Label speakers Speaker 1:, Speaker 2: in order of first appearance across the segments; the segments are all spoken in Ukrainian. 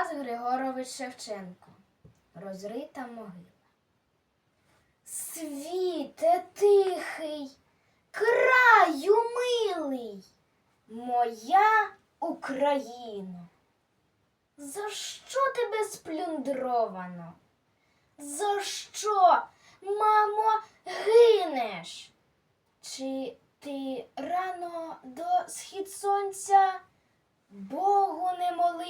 Speaker 1: Тарас Григорович Шевченко. Розрита могила. Світе тихий, краю милий, моя Україно. За що тебе сплюндровано? За що, мамо, гинеш? Чи ти рано до схід сонця Богу не молилась?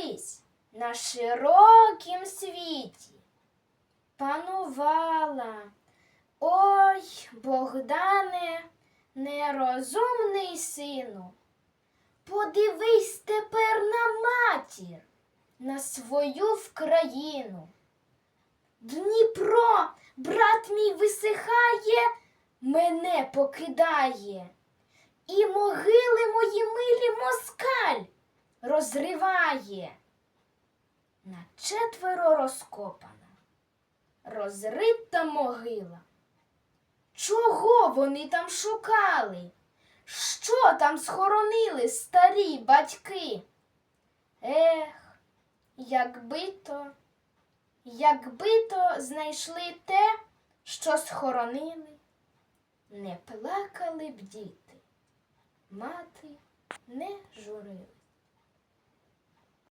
Speaker 1: колись на широкім світі. Панувала, ой, Богдане, нерозумний сину. Подивись тепер на матір, на свою вкраїну. Дніпро, брат мій висихає, мене покидає, і могили мої милі москаль розриває. На четверо розкопана, розрита могила. Чого вони там шукали? Що там схоронили старі батьки? Ех, якби то, якби то знайшли те, що схоронили, не плакали б діти, мати не журили.